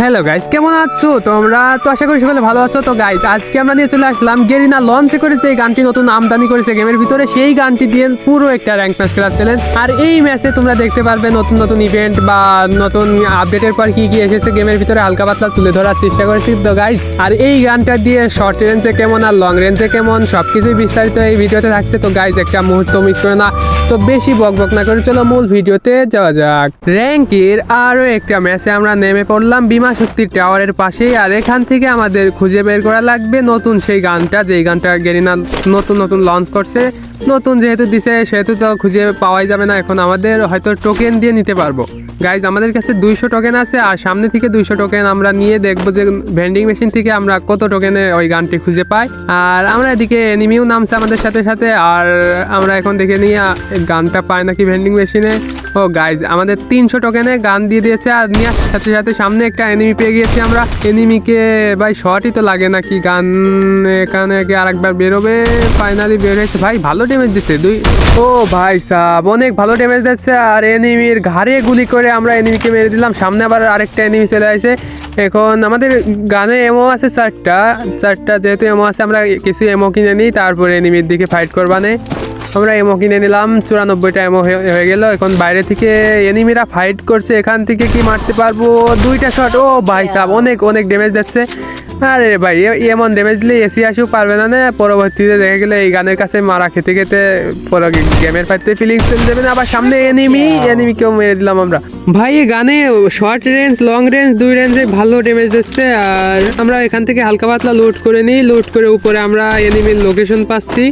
Hello guys কেমন আছো? তোমরা তো আশা করি সকলে ভালো আছো। তো গাইস আজকে আমরা নিয়ে চলে আসলাম গেরিনা লঞ্চে করেছে এই গানটি, নতুন আমদানি করেছে গেমের ভিতরে। সেই গানটি দিয়ে পুরো একটা র্যাঙ্ক ম্যাচ খেলাচ্ছিলেন আর এই ম্যাচে তোমরা দেখতে পারবে নতুন নতুন ইভেন্ট বা নতুন আপডেটের পর কি কি এসেছে গেমের ভিতরে। হালকা পাতলা তুলে ধরার চেষ্টা করেছি। তো গাইস আর এই গানটা দিয়ে শর্ট রেঞ্জে কেমন আর লং রেঞ্জে কেমন সব কিছুই বিস্তারিত এই ভিডিওতে থাকছে। তো গাইস একটা মুহূর্ত মিস করে না। তো, বেশি বক বক না করে চলো মূল ভিডিওতে যাওয়া যাক। র্যাঙ্কের আরও একটা ম্যাচে আমরা নেমে পড়লাম। বিমা শক্তি টাওয়ারের পাশেই, আর এখান থেকে আমাদের খুঁজে বের করা লাগবে নতুন সেই গানটা, যেই গানটা গেরিনা নতুন নতুন লঞ্চ করছে। নতুন যেহেতু দিছে, সেহেতু তো খুঁজে পাওয়াই যাবে না, এখন আমাদের হয়তো টোকেন দিয়ে নিতে পারব। গাইজ আমাদের কাছে দুইশো টোকেন আছে, আর সামনে থেকে দুইশো টোকেন আমরা নিয়ে দেখব যে ভেন্ডিং মেশিন থেকে আমরা কত টোকেনে ওই গানটি খুঁজে পাই। আর আমরা এদিকে এনিমিও নামছে আমাদের সাথে সাথে, আর আমরা এখন দেখে নিয়ে গানটা পাই নাকি ভেন্ডিং মেশিনে ও গাইজ আমাদের তিনশো টোকেনে গান দিয়ে দিয়েছে আর নেওয়ার সাথে সাথে সামনে একটা এনিমি পেয়ে গিয়েছি আমরা। এনিমিকে ভাই শর্টই তো লাগে নাকি গান? এখানে কি আরেকবার বেরোবে ফাইনালি বের হয়েছে। ভাই, ভালো ড্যামেজ দিচ্ছে। দুই, ও, ভাই সাব, অনেক ভালো ড্যামেজ দিচ্ছে। আর এনিমির ঘাড়ে গুলি করে আমরা এনিমিকে মেরে দিলাম। সামনে আবার আরেকটা এনিমি চলে আসে। এখন আমাদের গানে এমো আছে চারটা। চারটা যেহেতু এমো আছে, আমরা কিছু এমো কিনে নিই, তারপরে এনিমির দিকে ফাইট করবানে। আমরা এমো কিনে নিলাম চুরানব্বইটা এমো হয়ে গেল। এখন বাইরে থেকে এনিমিরা ফাইট করছে এখান থেকে কি মারতে পারব? দুইটা শট ও ভাই সাহেব অনেক অনেক ড্যামেজ যাচ্ছে। আরে ভাই এমন ড্যামেজ দিলে এসি আসেও পারবে না না? পরবর্তীতে দেখে গেলে এই গানের কাছে মারা খেতে খেতে পরে গেমের ফাইটতে ফিলিংস চলে যাবে না। আবার সামনে এনিমি এনিমিকেও মেরে দিলাম আমরা। ভাই এই গানে শর্ট রেঞ্জ লং রেঞ্জ দুই রেঞ্জে ভালো ড্যামেজ দিচ্ছে আর আমরা এখান থেকে হালকা পাতলা লোড করে নিই। লোড করে উপরে আমরা এনিমির লোকেশন পাচ্ছি।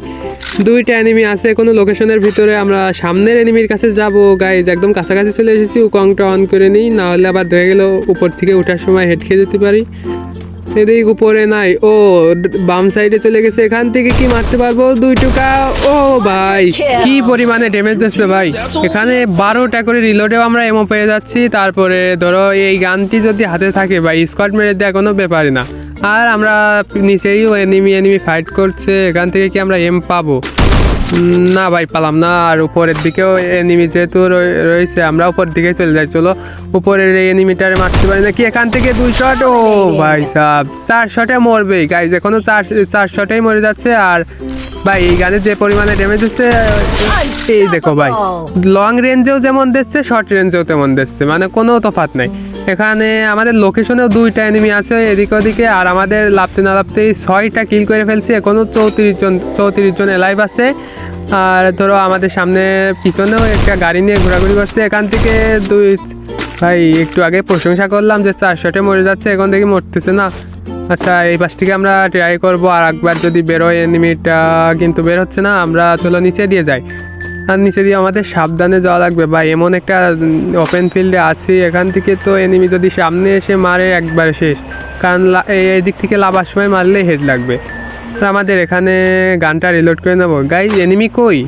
দুইটা এনিমি আছে, কোনো লোকেশনের ভিতরে আমরা সামনের এনিমির কাছে যাব। গাইজ একদম কাছাকাছি চলে এসেছি উকংটা অন করে নিই নাহলে আবার দেখে গেল উপর থেকে ওঠার সময় হেড খেয়ে যেতে পারি। এদিক উপরে নাই, ও, বাম সাইডে চলে গেছে, এখান থেকে কি মারতে পারব? দুই টুকা, ও ভাই, কি পরিমাণে ড্যামেজ দিচ্ছে ভাই। এখানে বারোটা করে রিলোডেও আমরা এমো পেয়ে যাচ্ছি, তারপরে ধরো এই গানটি যদি হাতে থাকে ভাই স্কট মেরে দেওয়া কোনো ব্যাপারই না। আর আমরা নিচেই এনিমি এনিমি ফাইট করছে। এখান থেকে কি আমরা এম পাবো? না ভাই, পালাম না। আর উপরের দিকেও এনিমি যেহেতু রয়েছে, আমরা উপর দিকে চলে যাই। চলো, উপরের এই এনিমিটারে মারতে পারি নাকি? এখান থেকে দুই শট ও ভাই সাহ চার শটে মরবে। গাইজ এখনও চার চার শটেই মরে যাচ্ছে। আর ভাই, এই গানে যে পরিমাণে ড্যামেজ হচ্ছে, এই দেখো ভাই লং রেঞ্জেও যেমন দিচ্ছে শর্ট রেঞ্জেও তেমন দিচ্ছে। মানে কোনো তফাৎ নাই। এখানে আমাদের লোকেশনেও দুইটা এনিমি আছে, এদিক ওদিকে, আর আমাদের লাভতে না লাভতেই ছয়টা কিল করে ফেলছি। এখনও চৌত্রিশ জন চৌত্রিশ জন এলাইভ আছে। আর ধরো আমাদের সামনে পিছনেও একটা গাড়ি নিয়ে ঘোরাঘুরি করছে। এখান থেকে দুই, ভাই, একটু আগে প্রশংসা করলাম যে চার শটে মরে যাচ্ছে, এখন থেকে মরতেছে না। আচ্ছা এই পাশ থেকে আমরা ট্রাই করব, আর একবার যদি বেরোয় এনিমিটা কিন্তু বের হচ্ছে না, আমরা চলো নিচে দিয়ে যাই। আর নিচে দিয়ে আমাদের সাবধানে যাওয়া লাগবে। বা এমন একটা ওপেন ফিল্ডে আছি এখান থেকে তো এনিমি যদি সামনে এসে মারে একবার শেষ। কারণ এই দিক থেকে লাভার সময় মারলেই হেড লাগবে। তো আমাদের এখানে গানটা রিলোড করে নেব। গাই এনিমি কই?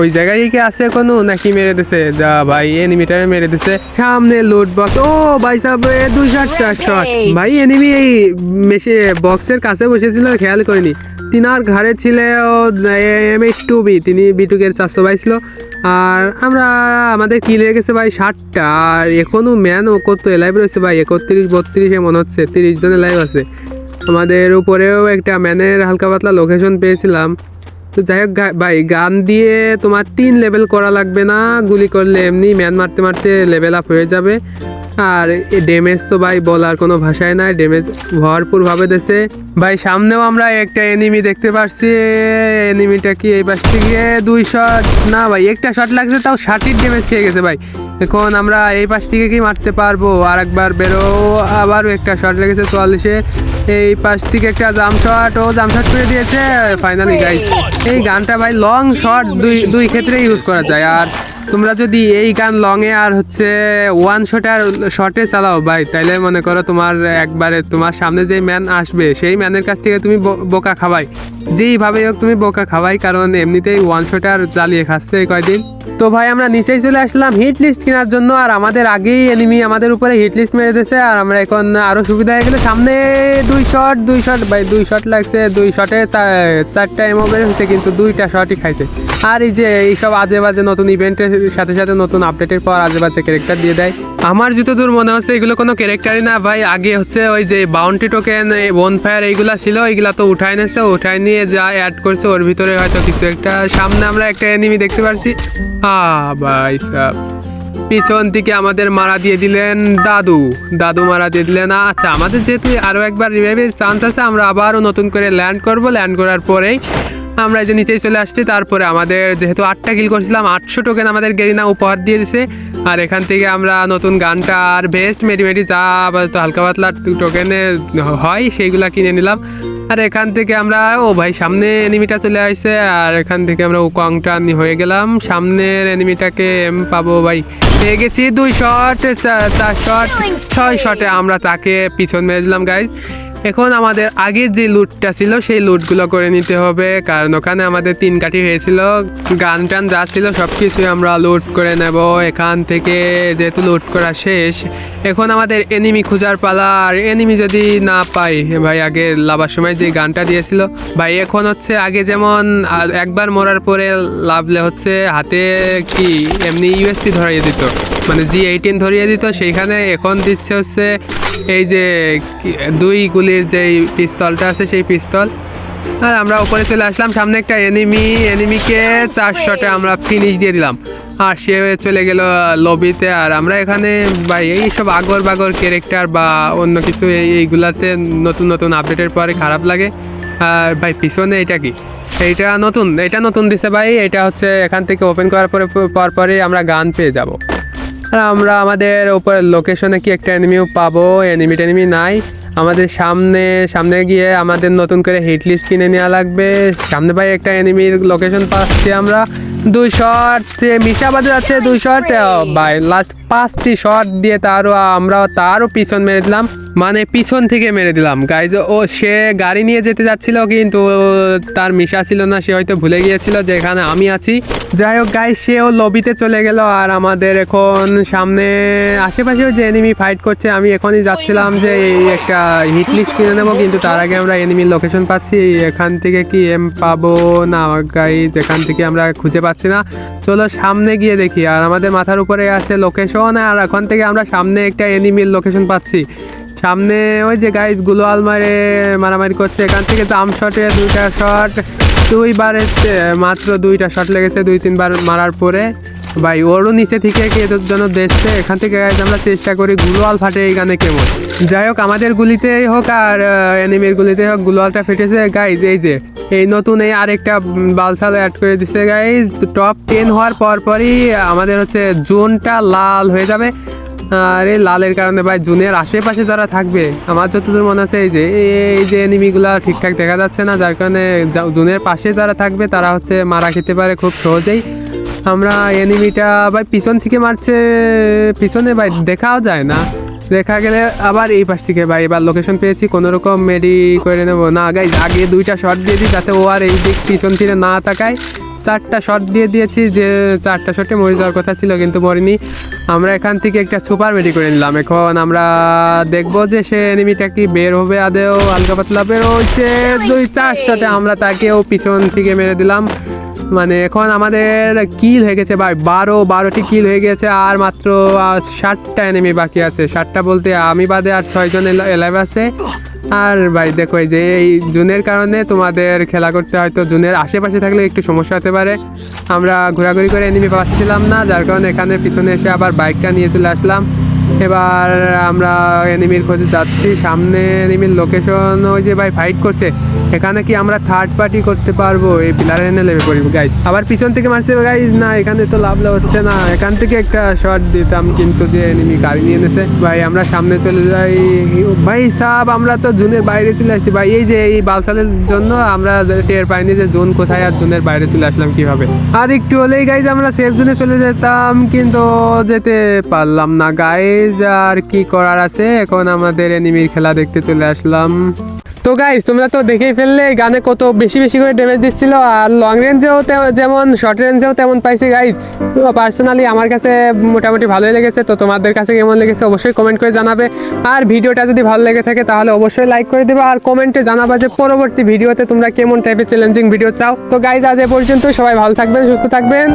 ওই জায়গায় কি আছে কোনো নাকি মেরে দিছে? যা ভাই এনিমিটারে মেরে দিছে। সামনে লোড বক্স ও ভাই সাহেব দুই শট চার শট ভাই এনিমি এই মেশে বক্সের কাছে বসেছিল খেয়াল করিনি। তিনার ঘাড়ে ছিল এম এইট টু বি, তিনি বিটুকের চারশো বাইশ পাইছিল আর আমরা, আমাদের কি গেছে ভাই ষাটটা, আর এখনও ম্যান ও কত এলাইভ রয়েছে ভাই, একত্রিশ, বত্রিশে মনে হচ্ছে, তিরিশ জন এলাইভ আছে। আমাদের উপরেও একটা ম্যানের হালকা পাতলা লোকেশন পেয়েছিলাম। তো যাই হোক ভাই, গান দিয়ে তোমার তিন লেভেল করা লাগবে না, গুলি করলে এমনি ম্যান মারতে মারতে লেভেল আপ হয়ে যাবে। আর ড্যামেজ তো ভাই বলার কোনো ভাষায় নাই ড্যামেজ ভরপুরভাবে দেশে ভাই, সামনেও আমরা একটা এনিমি দেখতে পাচ্ছি এনিমিটা কি এই পাশ থেকে? দুই শট না ভাই, একটা শট লাগছে, তাও ষাটির ড্যামেজ খেয়ে গেছে ভাই। এখন আমরা এই পাশ থেকে কি মারতে পারব? আর একবার বেরো, আবারও একটা শট লেগেছে চুয়াল্লিশে। এই পাশ থেকে একটা জাম শট ও জাম শট করে দিয়েছে। ফাইনালি গাইজ এই গানটা ভাই লং শট দুই দুই ক্ষেত্রে ইউজ করা যায়। আর তোমরা যদি এই গান লংয়ে আর হচ্ছে ওয়ান শট আর শটে চালাও, ভাই, তাইলে মনে করো তোমার একবারে তোমার সামনে যে ম্যান আসবে, সেই ম্যানের কাছ থেকে তুমি বোকা খাওয়াই যেইভাবে হোক তুমি বোকা খাওয়াই কারণ এমনিতেই ওয়ান শট আর জ্বালিয়ে খাচ্ছে কয়দিন। তো ভাই, আমরা নিচেই চলে আসলাম হিট লিস্ট কেনার জন্য, আর আমাদের আগেই এনিমি আমাদের উপরে হিট লিস্ট মেরে দিয়েছে, আর আমরা এখন আরও সুবিধা হয়ে গেলে সামনে দুই শট দুই শট ভাই, দুই শট লাগছে, দুই শটে চারটা এমো বের হয়েছে, কিন্তু দুইটা শটই খাইছে। আর এই যে এইসব আজে বাজে নতুন ইভেন্টে সাথে সাথে নতুন আপডেটের পর আজে বাজে ক্যারেক্টার দিয়ে দেয়। আমার যতদূর মনে হচ্ছে এগুলো কোনো ক্যারেক্টারই না ভাই। আগে হচ্ছে ওই যে বাউন্টি টোকেন বন ফায়ার এইগুলা ছিল, এইগুলা তো উঠাই নিয়েছে উঠাই নিয়ে যা অ্যাড করছে, ওর ভিতরে হয়তো কিছু একটা, সামনে আমরা একটা এনিমি দেখতে পারছি। আ, ভাই সাব। পিছন থেকে আমাদের মারা দিয়ে দিলেন দাদু। দাদু মারা দিয়ে দিলেন আচ্ছা আমাদের যেহেতু আরও একবার রিভাইভের চান্স আছে, আমরা আবারও নতুন করে ল্যান্ড করব। ল্যান্ড করার পরেই আমরা এই যে নিচেই চলে আসছি তারপরে আমাদের যেহেতু আটটা কিল করছিলাম আটশো টোকেন আমাদের গেরিনা উপহার দিয়ে দিছে। আর এখান থেকে আমরা নতুন গানটা আর বেস্ট মেডিমেডি যা আপাতত হালকা পাতলা টোকেনে হয় সেইগুলা কিনে নিলাম। আর এখান থেকে আমরা ও ভাই সামনে এনিমিটা চলে আসছে আর এখান থেকে আমরা উকংটা হয়ে গেলাম। সামনের এনিমিটাকে এম পাবো ভাই। পেয়ে গেছি দুই শট চার শট ছয় শটে আমরা তাকে পিছন মেরে দিলাম গাইজ এখন আমাদের আগের যে লুটটা ছিল, সেই লুটগুলো করে নিতে হবে। কারণ ওখানে আমাদের তিন কাঠি হয়েছিল। গান টান যা ছিল সব কিছুই আমরা লুট করে নেব। এখান থেকে যেহেতু লুট করা শেষ, এখন আমাদের এনিমি খোঁজার পালা। আর এনিমি যদি না পাই ভাই আগে লাভার সময় যে গানটা দিয়েছিল। ভাই, এখন হচ্ছে আগে যেমন একবার মরার পরে লাভলে হচ্ছে হাতে কি এমনি ইউএসপি ধরিয়ে দিত। মানে জি এইটিন ধরিয়ে দিত, সেইখানে এখন দিচ্ছে হচ্ছে এই যে দুই গুলির যে পিস্তলটা আছে, সেই পিস্তল। আর আমরা উপরে চলে আসলাম, সামনে একটা এনিমি এনিমিকে চার শটে আমরা ফিনিশ দিয়ে দিলাম। আর সে চলে গেল লবিতে আর আমরা এখানে ভাই এইসব আগর বাগর ক্যারেক্টার বা অন্য কিছু, এই, এইগুলাতে নতুন নতুন আপডেটের পরে খারাপ লাগে। আর ভাই, পিছনে এটা কি? এইটা নতুন, এটা নতুন দিছে ভাই, এটা হচ্ছে এখান থেকে ওপেন করার পরে পর পরে আমরা গান পেয়ে যাব। আর আমরা আমাদের উপরে লোকেশনে কি একটা এনিমিও পাবো? এনিমি টেনিমি নাই। আমাদের সামনে সামনে গিয়ে আমাদের নতুন করে হিট লিস্ট কিনে নেওয়া লাগবে। সামনে ভাই একটা এনিমির লোকেশন পাচ্ছি আমরা। দুই শট মিশাবাদে যাচ্ছে দুই শট ভাই লাস্ট পাঁচটি শট দিয়ে তারও আমরা তারও পিছন মেরে দিলাম। মানে পিছন থেকে মেরে দিলাম। গাইজ ও সে গাড়ি নিয়ে যেতে যাচ্ছিল কিন্তু তার মিশা ছিল না, সে হয়তো ভুলে গিয়েছিল যে এখানে আমি আছি। যাই হোক গাই সেও লবিতে চলে গেল আর আমাদের এখন সামনে আশেপাশেও যে এনিমি ফাইট করছে, আমি এখনই যাচ্ছিলাম যে এই একটা হিট লিস্ট কিনে নেব, কিন্তু তার আগে আমরা এনিমির লোকেশন পাচ্ছি। এখান থেকে কি এম পাবো না গাই যেখান থেকে আমরা খুঁজে পাচ্ছি না। চলো সামনে গিয়ে দেখি। আর আমাদের মাথার উপরে আছে লোকেশন আর এখন থেকে আমরা সামনে একটা এনিমির লোকেশন পাচ্ছি। সামনে ওই যে গাইজগুলো আলমারে মারামারি করছে, এখান থেকে জাম শটে দুইটা শট। দুইবার এসছে, মাত্র দুইটা শট লেগেছে, দুই তিনবার মারার পরে। ভাই, ওরও নিচে থেকে কে জন্য দেখছে, এখান থেকে গাইজ আমরা চেষ্টা করি গুলোয়াল ফাটে এই গানে কেমন। যাই হোক, আমাদের গুলিতেই হোক আর এনিমির গুলিতেই হোক, গুলোয়ালটা ফেটেছে। গাইজ এই যে, এই নতুন এই আরেকটা বালসাল অ্যাড করে দিচ্ছে গাইজ টপ টেন হওয়ার পর পরই আমাদের হচ্ছে জোনটা লাল হয়ে যাবে। আর এই লালের কারণে ভাই জুনের আশেপাশে যারা থাকবে, আমার যতদূর মনে আছে এই যে এই যে এনিমিগুলো ঠিকঠাক দেখা যাচ্ছে না, যার কারণে জুনের পাশে যারা থাকবে, তারা হচ্ছে মারা খেতে পারে খুব সহজেই। আমরা এনিমিটা ভাই, পিছন থেকে মারছে, পিছনে ভাই, দেখাও যায় না। দেখা গেলে আবার এই পাশ থেকে ভাই, এবার লোকেশন পেয়েছি কোনো রকম মেডি করে নেব। না গাই আগে দুইটা শট দিয়ে দিই, যাতে ও আর এই দিক পিছন ফিরে না তাকায়। চারটা শট দিয়ে দিয়েছি যে চারটা শটে মরে যাওয়ার কথা ছিল কিন্তু মরিনি। আমরা এখান থেকে একটা সুপার মেডি করে নিলাম। এখন আমরা দেখব যে সে এনিমিটা কি বের হবে আদেও হালকা পাতলা বের হচ্ছে দুই চার শটে আমরা তাকেও পিছন থেকে মেরে দিলাম। মানে এখন আমাদের কিল হয়ে গেছে ভাই বারো বারোটি কিল হয়ে গেছে আর মাত্র ষাটটা এনিমি বাকি আছে। ষাটটা বলতে আমি বাদে আর ছয়জন এলাইভ আছে। আর ভাই, দেখো এই যে এই জুনের কারণে তোমাদের খেলা করতে হয়তো জুনের আশেপাশে থাকলে একটু সমস্যা হতে পারে। আমরা ঘোরাঘুরি করে এনিমি পাচ্ছিলাম না, যার কারণে এখানে পিছনে এসে আবার বাইকটা নিয়ে চলে আসলাম। এবার আমরা এনিমির খোঁজে যাচ্ছি। সামনে এনিমির লোকেশন ওই যে ভাই ফাইট করছে। এখানে কি আমরা থার্ড পার্টি করতে পারব? এই পিলার এনে লেবে করি গাইজ আবার পিছন থেকে মারছে গাইজ না, এখানে তো লাভ লাভ হচ্ছে না। এখান থেকে একটা শট দিতাম, কিন্তু যে এনিমি গাড়ি নিয়ে এনেছে, ভাই, আমরা সামনে চলে যাই। ভাই, সাব, আমরা তো জুনের বাইরে চলে আসছি। ভাই, এই যে এই বালসালের জন্য আমরা টের পাইনি যে জোন কোথায় আর জোনের বাইরে চলে আসলাম কীভাবে। আর একটু হলেই গাইজ আমরা সেফ জোনে চলে যেতাম, কিন্তু যেতে পারলাম না গাইজ আর কি করার আছে? এখন আমাদের এনিমির খেলা দেখতে চলে আসলাম। তো গাইজ তোমরা তো দেখেই ফেললে, গানে কত বেশি বেশি করে ড্যামেজ দিচ্ছিল, আর লং রেঞ্জেও যেমন শর্ট রেঞ্জেও তেমন পাইছি গাইজ পার্সোনালি আমার কাছে মোটামুটি ভালোই লেগেছে, তো তোমাদের কাছে কেমন লেগেছে অবশ্যই কমেন্ট করে জানাবে। আর ভিডিওটা যদি ভালো লেগে থাকে, তাহলে অবশ্যই লাইক করে দেবে, আর কমেন্টে জানাবা যে পরবর্তী ভিডিওতে তোমরা কেমন টাইপের চ্যালেঞ্জিং ভিডিও চাও। তো গাইজ আজ এ পর্যন্ত সবাই ভালো থাকবেন, সুস্থ থাকবেন।